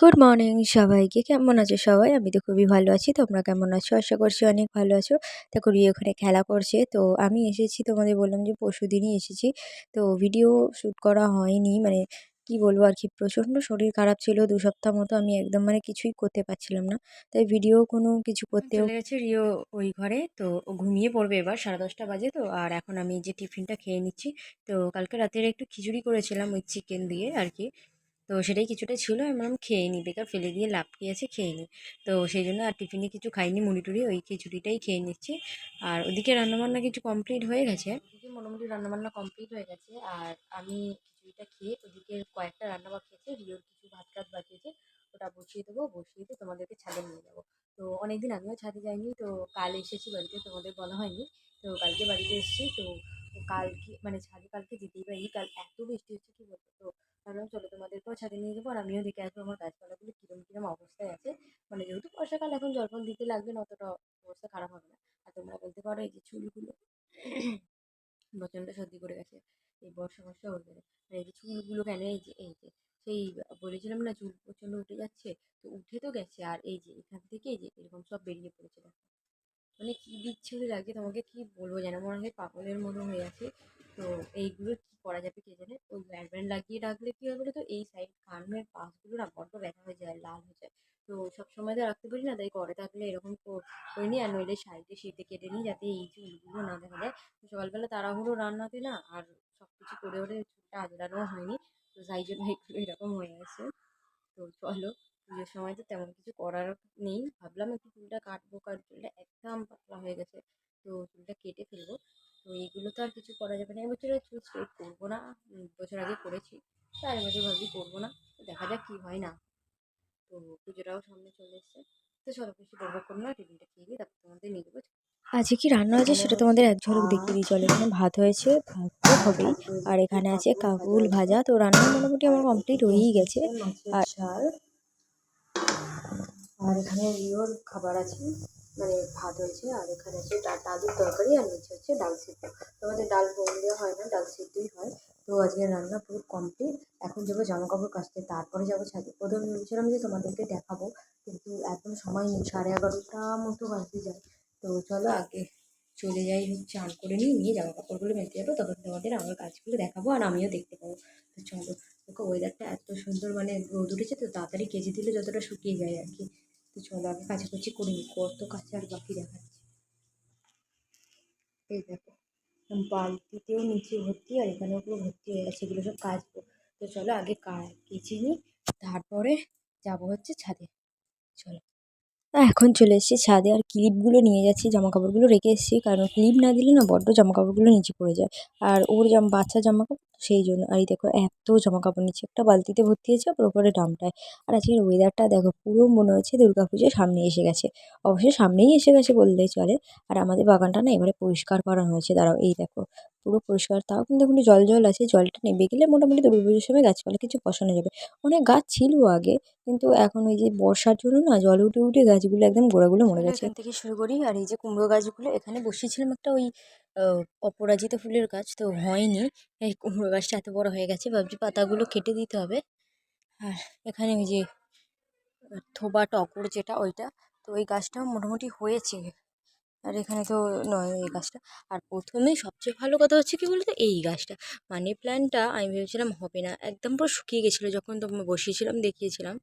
Good morning সবাইকে। কেমন আছো সবাই? আমি তো খুবই ভালো আছি। তোমরা কেমন আছো? আশা করছি অনেক ভালো আছো। দেখো রিয়ে ওখানে খেলা করছে। তো আমি এসেছি তোমাদের বললাম যে পরশু দিনই এসেছি। তো ভিডিও শ্যুট করা হয়নি। মানে কি বলব আর কি? প্রচণ্ড শরীর খারাপ ছিল। দু সপ্তাহ মতো আমি একদম মানে কিছুই করতে পারছিলাম না। তাই ভিডিও কোনো কিছু করতেও চলে গেছে রিও ওই ঘরে। তো ও ঘুমিয়ে পড়বে এবার সাড়ে দশটা বাজে তো। আর এখন আমি যে টিফিনটা খেয়ে নিচ্ছি তো কালকে রাতের একটু খিচুড়ি করেছিলাম ওই চিকেন দিয়ে আর কি। তো সেটাই কিছুটা ছিল আমি বললাম খেয়ে নিই বেকার ফেলে দিয়ে লাভ কি আছে খেয়ে নিই তো সেই জন্য আর টিফিনে কিছু খাইনি মুড়ি টুড়ি ওই খিচুড়িটাই খেয়ে নিচ্ছি। আর ওদিকে রান্নাবান্না কিছু কমপ্লিট হয়ে গেছে? মোটামুটি রান্নাবান্না কমপ্লিট হয়ে গেছে। আর আমি খিচুড়িটা খেয়ে ওদিকে কয়েকটা রান্না বাকি আছে রিওর কিছু ভাত টাত বাকি আছে ওটা বসিয়ে দেবো, বসিয়ে দিয়ে তোমাদেরকে ছাদে নিয়ে যাব। তো অনেকদিন আমিও ছাদে যাইনি, তো কাল এসেছি বাড়িতে, তোমাদের বলা হয়নি। তো কালকে বাড়িতে এসেছি, তো কালকে মানে ছাদে কালকে যেতেই পারি কাল এত বৃষ্টি হচ্ছে, কি বলব? ভাবলাম চলো তোমাদেরকেও ছাদে নিয়ে যাব আর আমিও দেখে আসব আমার গাছপালাগুলো কীরকম কীরকম অবস্থায় আছে। মানে যেহেতু বর্ষাকাল, এখন জল ফল দিতে লাগবে না, অতটা অবস্থা খারাপ হবে না। আর তোমরা বলতে পারো এই যে চুলগুলো প্রচণ্ড সর্দি করে গেছে, এই বর্ষা বর্ষা হয়ে গেলে আর এই যে চুলগুলো কেন, এই যে এই যে, সেই বলেছিলাম না চুল প্রচণ্ড উঠে যাচ্ছে, তো উঠে তো গেছে। আর এই যে, এখান থেকে এই যে, এরকম সব বেরিয়ে পড়েছে দেখো। মানে কী বিচ্ছিরি লাগে তোমাকে কী বলব যেন, মনে হয় পাগলের মতো হয়ে আছে। তো এইগুলো কী করা যাবে কে জানে? ওই ব্যান্ড ব্যান্ড লাগিয়ে রাখলে কী হয় বলো তো এই সাইড কানের পাশগুলো না বড্ড ব্যথা হয়ে যায়, লাল হয়ে যায়। তো সব সময় তো রাখতে পারি না, তাই ঘরে থাকলে এরকম করে নিই আর নইলে সাইডে শীতে কেটে নিই যাতে এই চুলগুলো না দেখা যায়। তো সকালবেলা তাড়াহুড়ো রান্নাতে না আর সব কিছু করে ওরে চুলটা আজরানোও হয়নি। তো তাই জন্য একটু এরকম হয়ে গেছে। তো চলো, পুজোর সময় তো তেমন কিছু করার নেই। ভাবলাম একটু চুলটা কাটবো, কারণ চুলটা একদম পাতলা হয়ে গেছে। তো চুলটা কেটে ফেলব। তো এইগুলো তো আর কিছু করা যাবে না। এবছর আর চুল স্ট্রেট করব না। বছর আগে করেছি। তো আর এবছর ভাবছি করব না। তো দেখা যাক কী হয় না। তো পুজোটাও সামনে চলে এসছে। তো চলো কিছু বকবক করব না টিফিনটা খেয়ে তারপর তোমাদের নিয়ে যাব আজকে কি রান্না হয়েছে সেটা তোমাদের এক ঝলক দেখিয়ে দিই। চলো এখানে ভাত হয়েছে ভাত তো হবেই। আর এখানে আছে কাবুল ভাজা। তো রান্না মোটামুটি আমার কমপ্লিট হয়েই গেছে। আর ঝাল আর এখানে রিওর খাবার আছে। মানে ভাত হয়েছে আর এখানে আছে আলুর তরকারি আর নিচে হচ্ছে ডাল সিদ্ধ। তোমাদের ডাল দেওয়া হয় না, ডাল সিদ্ধই হয়। তো আজকে রান্না পুরো কমপ্লিট এখন যাব জামা কাপড় কাচতে, তারপরে যাব ছাদে। প্রথমে ভেবেছিলাম যে তোমাদেরকে দেখাবো, কিন্তু একদম সময় নেই, সাড়ে এগারোটা মতো বাজতে যায়। তো চলো আগে চলে যাই হচ্ছে চান করে নিই, নিয়ে জামা কাপড়গুলো মেলতে যাব তখন তোমাদের আমার কাজগুলো দেখাবো আর আমিও দেখতে পাবো। তো চলো ওয়েদারটা এত সুন্দর মানে রোদ উঠেছে তো তাড়াতাড়ি কেজি দিলে যতটা শুকিয়ে যায় আর কি। তো চলো আমি কাছাকাছি করে নিই। কত কাছে আর বাকি দেখাচ্ছে। এই দেখো বালতিতেও নিচে ভর্তি আর এখানেও পুরো ভর্তি হয়ে গেছে। এগুলো সব কাচবো। তো চলো আগে কা কেচে নিই। তারপরে যাব হচ্ছে ছাদে। চলো। এখন চলে এসেছি ছাদে। আর ক্লিপগুলো নিয়ে যাচ্ছি জামা কাপড়গুলো রেখে এসেছি। কারণ ক্লিপ না দিলে না বড্ড জামা কাপড়গুলো নিচে পড়ে যায়। আর ওর জামা, বাচ্চা জামা কাপড় সেই জন্য। আর এই দেখো, এত জামা কাপড় নিচ্ছে। একটা বালতিতে ভর্তি হয়েছে, আবার ওপরে ড্রামটায় আর আজকের ওয়েদারটা দেখো, পুরো মনে হচ্ছে দুর্গা পুজো সামনে এসে গেছে। অবশ্যই সামনেই এসে গেছে বললেই চলে। আর আমাদের বাগানটা না এবারে পরিষ্কার করা হয়েছে। দাঁড়াও, এই দেখো। পুরো পরিষ্কার তাও কিন্তু এখন জল জল আছে জলটা নেমে গেলে মোটামুটি দুর্গা পুজোর সময় গাছপালা কিছু বসানো যাবে। অনেক গাছ ছিল আগে কিন্তু এখন ওই যে বর্ষার জন্য না জল উঠে উঠে গাছগুলো একদম গোড়াগুলো মরে গেছে। এখান থেকে শুরু করি আর এই যে কুমড়ো গাছগুলো এখানে বসিয়েছিলাম একটা ওই অপরাজিতা ফুলের গাছ তো হয়নি। এই কুমড়ো গাছটা এত বড় হয়ে গেছে ভাবছি পাতাগুলো কেটে দিতে হবে। আর এখানে ওই যে থোবা টকর যেটা ওইটা তো ওই গাছটাও মোটামুটি হয়েছে। আর এখানে তো নয় এই গাছটা। আর প্রথমে সবচেয়ে ভালো কথা হচ্ছে কী বলতো? এই গাছটা। মানি প্ল্যান্টটা আমি ভেবেছিলাম হবে না। একদম পুরো শুকিয়ে গেছিল যখন তো বসিয়েছিলাম, দেখিয়েছিলাম।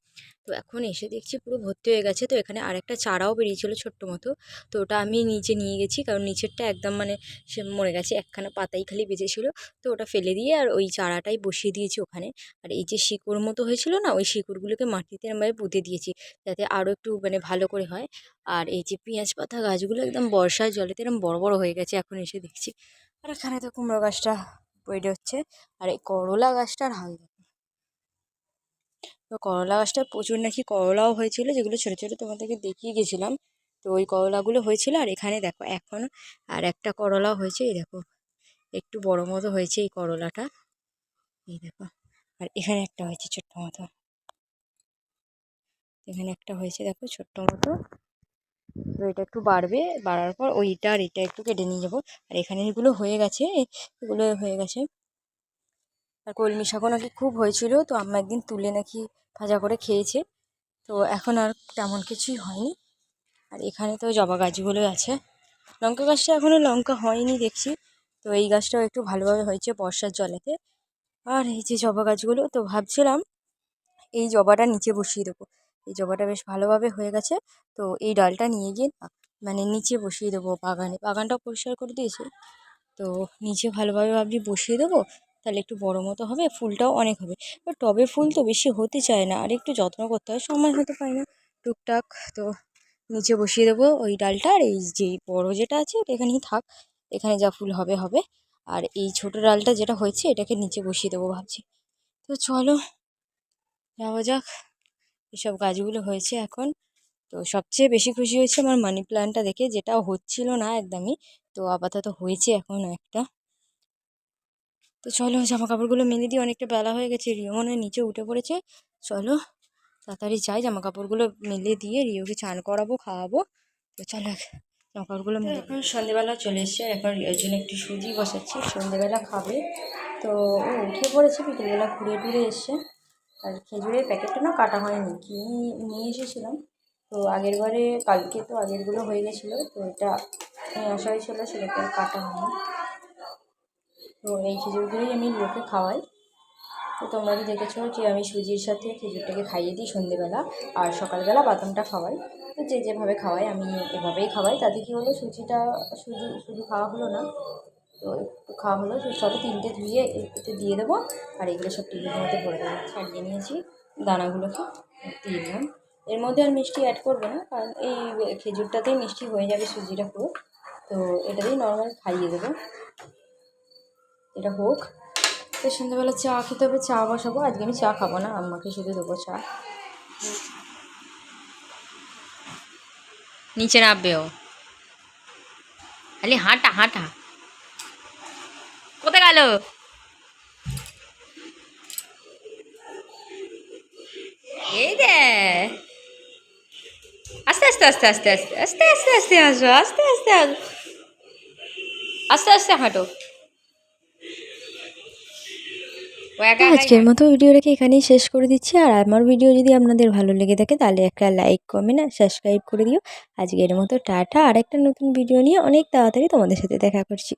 তো এখন এসে দেখছি পুরো ভর্তি হয়ে গেছে। তো এখানে আরেকটা চারাও বেরিয়েছিল ছোট্ট মতো। তো ওটা আমি নিচে নিয়ে গেছি কারণ নিচেরটা একদম মানে সে মরে গেছে। একখানা পাতাই খালি বেঁচেছিলো। তো ওটা ফেলে দিয়ে আর ওই চারাটাই বসিয়ে দিয়েছি ওখানে। আর এই যে শিকড় মতো হয়েছিল না, ওই শিকড়গুলোকে মাটিতে আমি পুঁতে দিয়েছি। যাতে আরও একটু মানে ভালো করে হয়। আর এই যে পেঁয়াজ পাতা গাছগুলো একদম বর্ষার জলেতে এরকম বড় বড় হয়ে গেছে, এখন এসে দেখছি। আর এখানে তো কুমড়ো গাছটা বেড়ে হচ্ছে, আর এই করলা গাছটার হাল তো করলা গাছটা প্রচুর নাকি করলাও হয়েছিল, যেগুলো ছোটো ছোটো তোমাদেরকে দেখিয়ে গেছিলাম। তো ওই করলাগুলো হয়েছিল, আর এখানে দেখো এখন আর একটা করলাও হয়েছে, এই দেখো। একটু বড় মতো হয়েছে এই করলাটা, এই দেখো। আর এখানে একটা হয়েছে ছোট্ট মতো। এখানে একটা হয়েছে দেখো ছোট্ট মতো। তো এটা একটু বাড়বে, বাড়ার পর ওইটা আর এটা একটু কেটে নিয়ে যাব। আর এখানে এগুলো হয়ে গেছে, এগুলো হয়ে গেছে। আর কলমি শাকও নাকি খুব হয়েছিল, তো আম্মা একদিন তুলে নাকি ভাজা করে খেয়েছে। তো এখন আর তেমন কিছুই হয়নি। আর এখানে তো জবা গাছগুলোই আছে। লঙ্কা গাছটা এখনও লঙ্কা হয়নি দেখছি। তো এই গাছটাও একটু ভালোভাবে হয়েছে বর্ষার জলেতে। আর এই যে জবা গাছগুলো, তো ভাবছিলাম এই জবাটা নিচে বসিয়ে দেবো। এই জবাটা বেশ ভালোভাবে হয়ে গেছে। তো এই ডালটা নিয়ে গিয়ে মানে নিচে বসিয়ে দেবো বাগানে। বাগানটাও পরিষ্কার করে দিয়েছি। তো নিচে ভালোভাবে ভাবছি বসিয়ে দেবো, তাহলে একটু বড় মতো হবে, ফুলটাও অনেক হবে। এবার টবে ফুল তো বেশি হতে চায় না, আর একটু যত্ন করতে হয়, সময় হতে পারে না। টুকটাক তো নিচে বসিয়ে দেবো ওই ডালটা, আর এই যে বড়ো যেটা আছে এটা এখানেই থাক, এখানে যা ফুল হবে হবে। আর এই ছোট ডালটা যেটা হয়েছে এটাকে নিচে বসিয়ে দেবো ভাবছি। তো চলো, যাওয়া যাক। এসব গাছগুলো হয়েছে এখন। তো সবচেয়ে বেশি খুশি হয়েছে আমার মানি প্ল্যান্টটা দেখে যেটা হচ্ছিল না একদমই। তো আপাতত হয়েছে এখন একটা। তো চলো জামা কাপড়গুলো মেলে দিয়ে অনেকটা বেলা হয়ে গেছে, রিও মনে নিচে উঠে পড়েছে। চলো তাড়াতাড়ি যাই জামা কাপড়গুলো মেলে দিয়ে রিওকে চান করাবো, খাওয়াবো। তো চলো জামা কাপড়গুলো মেলে এখন সন্ধেবেলা চলে এসছে, এখন রিওর জন্য একটু সুজি বসাচ্ছি, সন্ধেবেলা খাবে। তো ও উঠে পড়েছে, বিকেলবেলা ঘুরে ঘুরে এসছে। আর খেজুরের প্যাকেটটা না কাটা হয়নি, কি নিয়ে এসেছিলাম? তো আগের বারে কালকে তো আগেরগুলো হয়ে গেছিল, তো এটা নিয়ে আসা হয়েছিলো সেটাকে কাটা হয়নি। তো এই খেজুরগুলোই আমি লোকে খাওয়াই। তো তোমরা তো দেখেছ যে আমি সুজির সাথে খেজুরটাকে খাইয়ে দিই সন্ধেবেলা, আর সকালবেলা বাদামটা খাওয়াই। তো যে যেভাবে খাওয়াই, আমি এভাবেই খাওয়াই। তাতে কী হলো, সুজিটা, সুজি, শুধু খাওয়া হলো না তো একটু খাওয়া হলো চলো তিনটে ধুয়ে একটু দিয়ে দেবো। আর এগুলো সব টিফিনের মধ্যে ভরে দেবো। ছাড়িয়ে নিয়েছি দানাগুলোকে, দিয়ে দিলাম। এর মধ্যে আর মিষ্টি অ্যাড করব না, কারণ এই খেজুরটাতেই মিষ্টি হয়ে যাবে সুজিটা পুরো। তো এটাতেই নর্মাল খাইয়ে দেবো। এটা হোক। তো সন্ধ্যাবেলা চা খেতে হবে, চা বসাবো। আজকে আমি চা খাব না, আম্মাকে শুধু দেবো চা। নিচে নামবে ও। খালি হাঁটা হাঁটা। কোথায় গেল। এই দে আস্তে আস্তে আস্তে আস্তে আস্তে আস্তে আস্তে আস্তে আসো আস্তে আস্তে আসো আস্তে আস্তে হাঁটো। আজকের মতো ভিডিওটাকে এখানেই শেষ করে দিচ্ছি। আর আমার ভিডিও যদি আপনাদের ভালো লেগে থাকে তাহলে একটা লাইক কমেন্ট আর সাবস্ক্রাইব করে দিও। আজকের মতো টাটা। আর একটা নতুন ভিডিও নিয়ে অনেক তাড়াতাড়ি তোমাদের সাথে দেখা করছি।